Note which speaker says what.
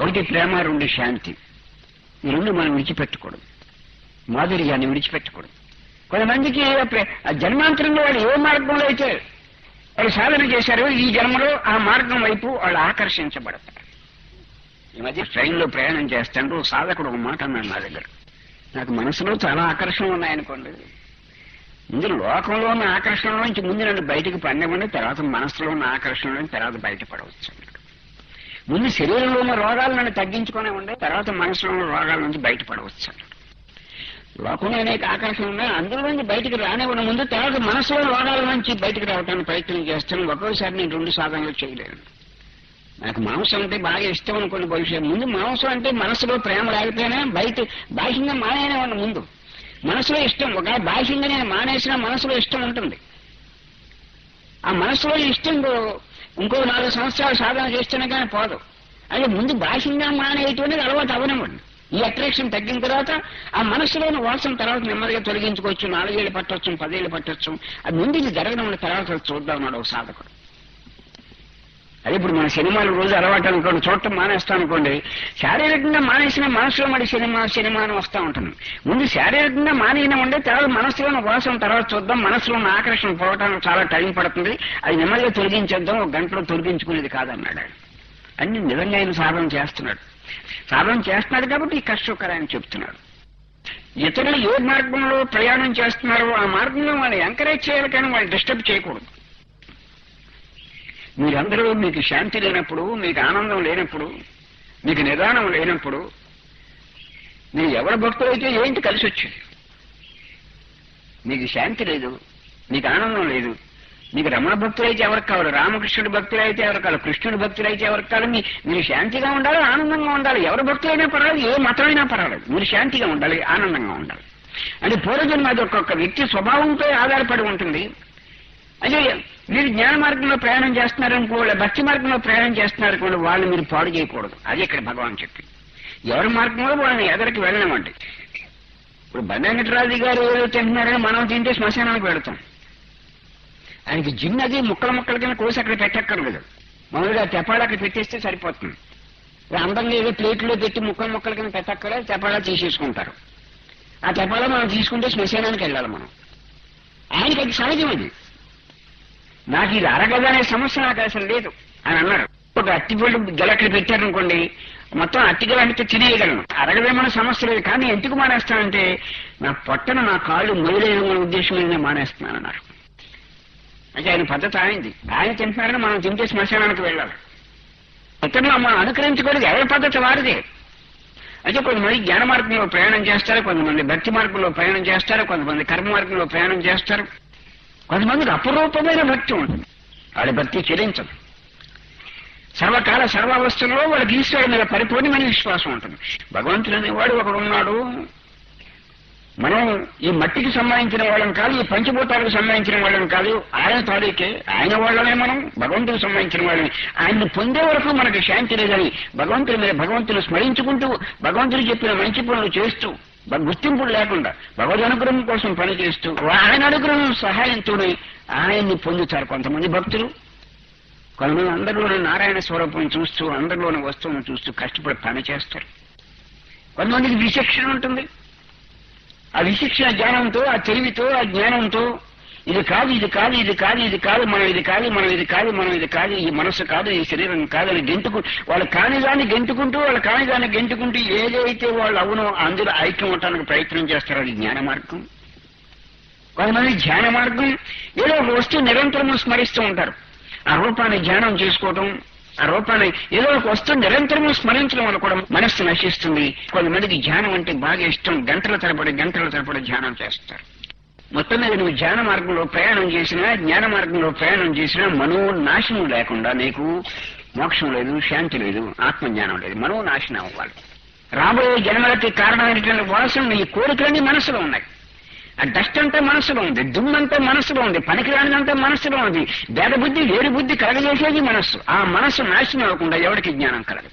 Speaker 1: ఒకటి ప్రేమ రెండు శాంతి. ఈ రెండు మనం విడిచిపెట్టకూడదు. మాధుర్యాన్ని విడిచిపెట్టకూడదు. కొంతమందికి ఆ జన్మాంతరంలో వాళ్ళు ఏ మార్గంలో అయితే వాళ్ళు సాధన చేశారో ఈ జన్మలో ఆ మార్గం వైపు వాళ్ళు ఆకర్షించబడతారు. ఈ మధ్య ట్రైన్లో ప్రయాణం చేస్తాడు సాధకుడు ఒక మాట అన్నాడు నా దగ్గర. నాకు మనసులో చాలా ఆకర్షణ ఉన్నాయనుకోండి. ముందు లోకంలో ఉన్న ఆకర్షణ నుంచి ముందు నన్ను బయటకు పడినవ్వండి తర్వాత మనసులో ఉన్న ఆకర్షణ నుంచి తర్వాత బయటపడవచ్చు. ముందు శరీరంలో ఉన్న రోగాలను నన్ను తగ్గించుకునే ఉండే తర్వాత మనసులో ఉన్న రోగాల నుంచి బయటపడవచ్చు. లోకంలో అనేక ఆకర్షణ ఉన్నాయి అందులో నుంచి బయటికి రానివ్వడం ముందు తర్వాత మనసులో రోగాల నుంచి బయటికి రావడానికి ప్రయత్నం చేస్తాను. ఒక్కోసారి నేను రెండు సాధనలు చేయలేను. నాకు మాంసం అంటే బాగా ఇష్టం అనుకోండి భవిష్యత్తు ముందు మాంసం అంటే మనసులో ప్రేమ లేకపోయినా బయట బాహ్యంగా మానేవాడిని ముందు. మనసులో ఇష్టం ఒక బాహ్యంగా నేను మానేసినా మనసులో ఇష్టం ఉంటుంది. ఆ మనసులో ఇష్టం ఇంకో- నాలుగు సంవత్సరాలు సాధన చేస్తేనే కానీ పోదు. అది ముందు బాహ్యంగా మానేటువంటిది అలవాటు అవనివ్వండి. ఈ అట్రాక్షన్ తగ్గిన తర్వాత ఆ మనసులోని వాసన తర్వాత నెమ్మదిగా తొలగించుకోవచ్చు. నాలుగేళ్ళు పట్టొచ్చు పదేళ్ళు పట్టొచ్చు. అది ముందు ఇది జరగడం తర్వాత చూద్దాం అన్నాడు ఒక సాధకుడు. అదే ఇప్పుడు మన సినిమాలు రోజు అలవాటు అనుకోండి చూడటం మానేస్తాం అనుకోండి శారీరకంగా మానేసిన మనసులో మరి సినిమా సినిమా అని వస్తూ ఉంటుంది. ముందు శారీరకంగా మానేయడం ఉండే తర్వాత మనసులో వాసన తర్వాత చూద్దాం మనసులో ఉన్న ఆకర్షణ పోవటానికి చాలా టైం పడుతుంది. అది నెమ్మదిగా తొలగించేద్దాం ఒక గంటలో తొలగించుకునేది కాదన్నాడు ఆయన. అన్ని నిజంగా ఆయన సాధన చేస్తున్నాడు. సాధన చేస్తున్నాడు కాబట్టి ఈ కష్టకరాన్ని చెప్తున్నాడు. ఇతరులు ఏ మార్గంలో ప్రయాణం చేస్తున్నారో ఆ మార్గంలో వాళ్ళు ఎంకరేజ్ చేయాలి కానీ వాళ్ళు డిస్టర్బ్ చేయకూడదు. మీరందరూ మీకు శాంతి లేనప్పుడు మీకు ఆనందం లేనప్పుడు మీకు నిదానం లేనప్పుడు మీరు ఎవరి భక్తులైతే ఏంటి కలిసి వచ్చింది మీకు శాంతి లేదు మీకు ఆనందం లేదు మీకు రమణ భక్తులైతే ఎవరికి కావాలి? రామకృష్ణుడి భక్తులైతే ఎవరికి కావాలి? కృష్ణుడి భక్తులైతే ఎవరికి కావాలి? మీరు శాంతిగా ఉండాలి ఆనందంగా ఉండాలి. ఎవరి భక్తులైనా పర్వాలేదు ఏ మతమైనా పర్వాలేదు. మీరు శాంతిగా ఉండాలి ఆనందంగా ఉండాలి. అంటే పూర్వజన్మ అది ఒక్కొక్క వ్యక్తి స్వభావంపై ఆధారపడి ఉంటుంది. అదే మీరు జ్ఞాన మార్గంలో ప్రయాణం చేస్తున్నారనుకో లేదా భక్తి మార్గంలో ప్రయాణం చేస్తున్నారనుకోండి వాళ్ళు మీరు పాడు చేయకూడదు. అది ఇక్కడ భగవాన్ చెప్పి. ఎవరి మార్గంలో వాళ్ళని ఎదరికి వెళ్ళలేమండి ఇప్పుడు బండెంకటరాజు గారు ఏదో తింటున్నారని మనం తింటే శ్మశానానికి వెళతాం. ఆయనకి జిన్ అది ముక్కల ముక్కల కింద కోసి అక్కడ పెట్టక్కర్లేదు. మామూలుగా తెపాడ అక్కడ పెట్టేస్తే సరిపోతుంది. ఇలా అందంగా ఏదో ప్లేట్లో పెట్టి ముక్కల ముక్కల కింద పెట్టక్కడే తెపాడా తీసేసుకుంటారు. ఆ తెపాడా మనం తీసుకుంటే శ్మశానానికి వెళ్ళాలి మనం. ఆయనకి అది సహజం అది. నాకు ఇది అరగదనే సమస్య నాకు అసలు లేదు అని అన్నారు. ఒక అట్టిపళ్ళు గెలట్లు పెట్టారనుకోండి మొత్తం అట్టిగల అంటే తినేయగలను. అరగదేమన్న సమస్య లేదు కానీ ఎందుకు మానేస్తానంటే నా పొట్టను నా కాళ్ళు మొదలైన ఉద్దేశం మీద మానేస్తున్నాను అన్నారు అంటే ఆయన పద్ధతి ఆయనది ఆయన తింటున్నారని మనం తింటే శ్మశానానికి వెళ్ళాలి. ఇతరులు మనం అనుకరించకూడదు ఎవరి పద్ధతి వారిదే? అయితే కొంతమంది జ్ఞాన మార్గంలో ప్రయాణం చేస్తారు కొంతమంది భక్తి మార్గంలో ప్రయాణం చేస్తారు కొంతమంది కర్మ మార్గంలో ప్రయాణం చేస్తారు. కొంతమందికి అపరూపమైన భక్తి ఉంటుంది వాళ్ళ భక్తి చెల్లించదు సర్వకాల సర్వావస్థల్లో వాళ్ళకి ఈశ్వరుడి మీద పరిపూర్ణమైన విశ్వాసం ఉంటుంది. భగవంతుడు అనేవాడు ఒకడు ఉన్నాడు. మనం ఈ మట్టికి సంబంధించిన వాళ్ళం కాదు ఈ పంచభూతాలకు సంబంధించిన వాళ్ళం కాదు. ఆయన తారీఖే ఆయన వాళ్ళమే మనం భగవంతుడికి సంబంధించిన వాళ్ళని ఆయన్ని పొందే వరకు మనకి శాంతి లేదని భగవంతుడి మీద భగవంతుని స్మరించుకుంటూ భగవంతుడు చెప్పిన మంచి పనులు చేస్తూ గుర్తింపులు లేకుండా భగవద్ అనుగ్రహం కోసం పనిచేస్తూ ఆయన అనుగ్రహం సహాయంతోనే ఆయన్ని పొందుతారు కొంతమంది భక్తులు. కొంతమంది అందరిలోని నారాయణ స్వరూపం చూస్తూ అందరిలోని వస్తువును చూస్తూ కష్టపడి పని చేస్తారు. కొంతమందికి విశిక్షణ ఉంటుంది. ఆ విశిక్షణ జ్ఞానంతో ఆ తెలివితో ఆ జ్ఞానంతో ఇది కాదు ఇది కాదు ఇది కాదు ఇది కాదు మనం ఇది కాదు మనం ఇది కాదు మనం ఇది కాదు. ఈ మనసు కాదు ఈ శరీరం కాదు అని గెంటుకు వాళ్ళు కాని దాన్ని గెంటుకుంటూ వాళ్ళు కాని దాన్ని గెంటుకుంటూ ఏదైతే వాళ్ళు అవునో అందులో ఐక్యం ఉండటానికి ప్రయత్నం చేస్తారో అది జ్ఞాన మార్గం. కొంతమంది ధ్యాన మార్గం ఏదో ఒక వస్తువు నిరంతరం స్మరిస్తూ ఉంటారు. ఆ రూపాన్ని ధ్యానం చేసుకోవటం ఆ రూపాన్ని ఏదో ఒక వస్తువు నిరంతరం స్మరించడం వల్ల కూడా మనస్సు నశిస్తుంది. కొంతమందికి ధ్యానం అంటే బాగా ఇష్టం. గంటల తరబడి గంటల తరబడి ధ్యానం చేస్తారు. మొత్తం మీద నువ్వు ధ్యాన మార్గంలో ప్రయాణం చేసినా జ్ఞాన మార్గంలో ప్రయాణం చేసినా మనో నాశనం లేకుండా నీకు మోక్షం లేదు శాంతి లేదు ఆత్మజ్ఞానం లేదు మనో నాశనం అవ్వాలి. రాబోయే జన్మలకి కారణమైనటువంటి వాసన నీ కోరికలన్నీ మనసులో ఉన్నాయి. ఆ డస్ట్ అంతా మనసులో ఉంది దుమ్మంతా మనసులో ఉంది పనికిరానిదంతా మనసులో ఉంది. భేద బుద్ధి వేరు బుద్ధి కలగజేసేది మనస్సు. ఆ మనస్సు నాశనం అవ్వకుండా ఎవరికి జ్ఞానం కలగదు?